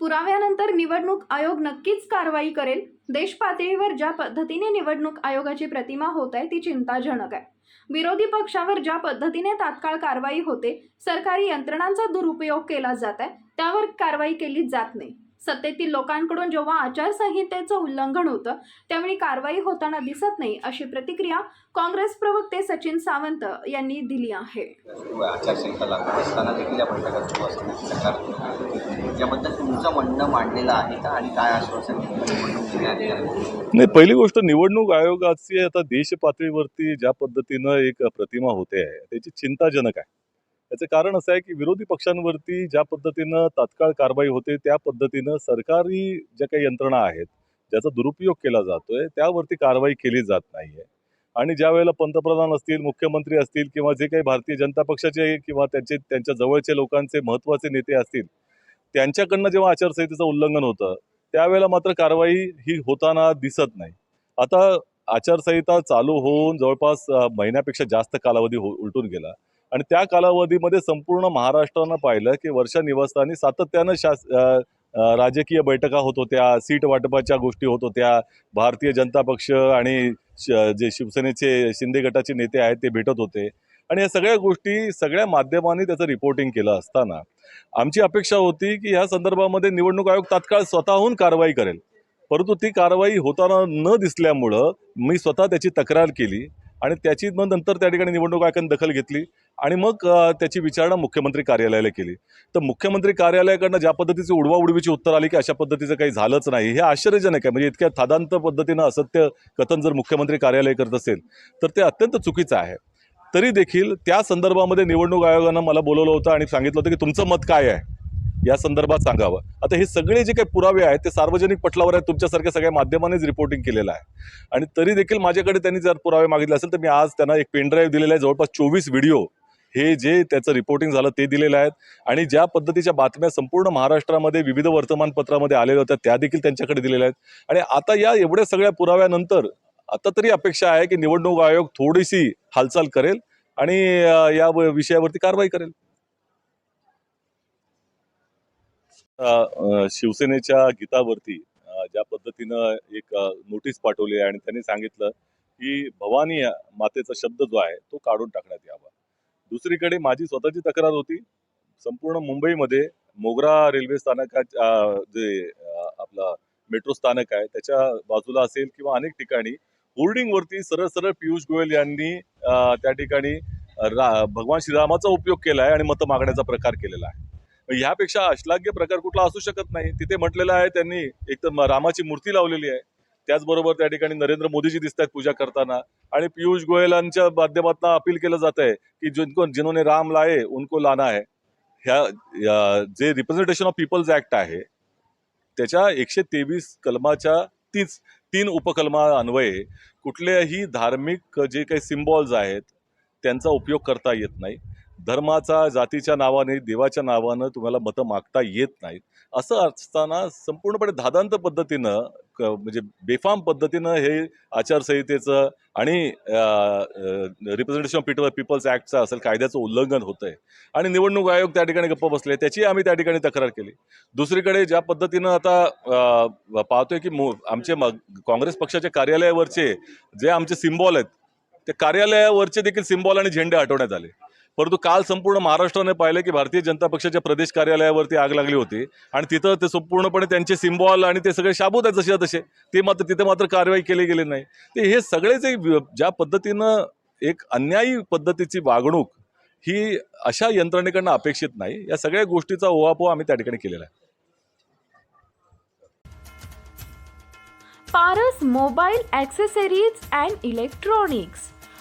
पुराव्यानंतर निवडणूक आयोग नक्कीच कारवाई करेल. देशपातळीवर ज्या पद्धतीने निवडणूक आयोगाची प्रतिमा होत आहे ती चिंताजनक आहे. विरोधी पक्षावर ज्या पद्धतीने तात्काळ कारवाई होते सरकारी यंत्रणांचा दुरुपयोग केला जात आहे त्यावर कारवाई केली जात नाही. सत्तेतील लोकांकडून जेव्हा आचारसंहितेचं उल्लंघन होतं त्यावेळी कारवाई होताना दिसत नाही अशी प्रतिक्रिया काँग्रेस प्रवक्ते सचिन सावंत यांनी दिली आहे. आचारसंहिता लागू असताना देखील या बैठका सुरू असताना सरकार याबद्दल तुमचं म्हणणं मांडलेलं आहे का आणि काय आश्वासन नाही पहिली गोष्ट निवडणूक आयोगाची आता देश पातळीवरती ज्या पद्धतीनं एक प्रतिमा होते आहे त्याची चिंताजनक आहे. याचं कारण असं आहे की विरोधी पक्षांवरती ज्या पद्धतीनं तात्काळ कारवाई होते त्या पद्धतीनं सरकारी ज्या काही यंत्रणा आहेत ज्याचा दुरुपयोग केला जातोय त्यावरती कारवाई केली जात नाहीये. आणि ज्या वेळेला पंतप्रधान असतील मुख्यमंत्री असतील किंवा जे काही भारतीय जनता पक्षाचे किंवा त्यांचे त्यांच्या जवळचे लोकांचे महत्त्वाचे नेते असतील त्यांच्याकडनं जेव्हा आचारसंहितेचं उल्लंघन होतं त्यावेळेला मात्र कारवाई ही होताना दिसत नाही. आता आचारसंहिता चालू होऊन जवळपास महिन्यापेक्षा जास्त कालावधी हो उलटून गेला. आणि त्या कालावधीमध्ये संपूर्ण महाराष्ट्रानं पाहिलं की वर्षा निवासस्थानी सातत्यानं शास राजकीय बैठका होत होत्या सीट वाटपाच्या गोष्टी होत होत्या भारतीय जनता पक्ष आणि श- जे शिवसेनेचे शिंदे गटाचे नेते आहेत ते भेटत होते. आणि या सगळ्या गोष्टी सगळ्या माध्यमांनी त्याचं रिपोर्टिंग केलं असताना आमची अपेक्षा होती की ह्या संदर्भामध्ये निवडणूक आयोग तात्काळ स्वतःहून कारवाई करेल. परंतु ती कारवाई होताना न दिसल्यामुळं मी स्वतः त्याची तक्रार केली. आणि त्याची मग नंतर त्या ठिकाणी निवडणूक आयोगाने दखल घेतली आणि मग त्याची विचारणा मुख्यमंत्री कार्यालयाला केली. तर मुख्यमंत्री कार्यालयाकडनं ज्या पद्धतीची उडवाउडवीची उत्तर आली की अशा पद्धतीचं काही झालंच नाही हे आश्चर्यजनक आहे. म्हणजे इतक्या थादांत पद्धतीनं असत्य कथन जर मुख्यमंत्री कार्यालय करत असेल तर ते अत्यंत चुकीचं आहे. तरी देखील त्या संदर्भामध्ये निवडणूक आयोगानं मला बोलवलं होतं आणि सांगितलं होतं की तुमचं मत काय आहे? या संदर्भात सांगावं. आता हे सगळे जे काही पुरावे आहेत ते सार्वजनिक पटलावर आहेत तुमच्यासारख्या सगळ्या माध्यमानेच रिपोर्टिंग केलेलं आहे. आणि तरी देखील माझ्याकडे त्यांनी जर पुरावे मागितले असेल तर मी आज त्यांना एक पेनड्राईव्ह दिलेला आहे. जवळपास चोवीस व्हिडिओ हे जे त्याचं रिपोर्टिंग झालं ते दिलेलं आहेत. आणि ज्या पद्धतीच्या बातम्या संपूर्ण महाराष्ट्रामध्ये विविध वर्तमानपत्रामध्ये आलेल्या होत्या त्या देखील त्यांच्याकडे दिलेल्या आहेत. आणि आता या एवढ्या सगळ्या पुराव्यानंतर आता तरी अपेक्षा आहे की निवडणूक आयोग थोडीशी हालचाल करेल आणि या व- विषयावरती कारवाई करेल. शिवसेनेच्या गीतावरती ज्या पद्धतीनं एक नोटीस पाठवली आहे आणि त्यांनी सांगितलं की भवानी मातेचा शब्द जो आहे तो काढून टाकण्यात यावा. दुसरीकडे माझी स्वतःची तक्रार होती. संपूर्ण मुंबईमध्ये मोगरा रेल्वे स्थानकाच्या जे आपला आपलं मेट्रो स्थानक आहे त्याच्या बाजूला असेल किंवा अनेक ठिकाणी होर्डिंगवरती सरळ सरळ पियुष गोयल यांनी त्या ठिकाणी रा भगवान श्रीरामाचा उपयोग केला आहे आणि मतं मागण्याचा प्रकार केलेला आहे. ह्यापेक्षा अश्लाघ्य प्रकार कुठला असू शकत नाही. तिथे म्हटलेलं आहे त्यांनी एक तर रामाची मूर्ती लावलेली आहे. त्याचबरोबर त्या ठिकाणी नरेंद्र मोदीजी दिसत आहेत पूजा करताना. आणि पियुष गोयलांच्या माध्यमातून अपील केलं जात आहे की जिनको जिन्होंने राम लाए उनको लाना आहे. ह्या या- जे रिप्रेझेंटेशन ऑफ पीपल्स ऍक्ट आहे त्याच्या एकशे तेवीस कलमाच्या तीच तीन उपकलमा अन्वये कुठल्याही धार्मिक जे काही सिम्बॉल्स आहेत त्यांचा उपयोग करता येत नाही. धर्माचा जातीच्या नावाने देवाच्या नावानं तुम्हाला मतं मागता येत नाहीत. असं असताना संपूर्णपणे धादांत पद्धतीनं क- म्हणजे बेफाम पद्धतीनं हे आचारसंहितेचं आणि रिप्रेझेंटेशन ऑफ पीपल्स ॲक्टचं असेल कायद्याचं उल्लंघन होतं आहे आणि निवडणूक आयोग त्या ठिकाणी गप्प बसले त्याची आम्ही त्या ठिकाणी तक्रार केली. दुसरीकडे ज्या पद्धतीनं आता पाहतोय की मो आमचे मग काँग्रेस पक्षाच्या कार्यालयावरचे जे आमचे सिम्बॉल आहेत त्या कार्यालयावरचे देखील सिम्बॉल आणि झेंडे हटवण्यात आले. परंतु काल संपूर्ण महाराष्ट्राने पाहिलं की भारतीय जनता पक्षाच्या प्रदेश कार्यालयावरती आग लागली होती आणि तिथं ते संपूर्णपणे त्यांचे सिम्बॉल आणि ते सगळे शाबूत आहेत जसे तसे ते मात्र तिथे मात्र कारवाई केली गेली नाही. ते हे सगळे जे ज्या पद्धतीनं एक अन्यायी पद्धतीची वागणूक ही अशा यंत्रणेकडनं अपेक्षित नाही या सगळ्या गोष्टीचा ओहापोह आम्ही त्या ठिकाणी केलेला आहे. Paras mobile accessories and electronics.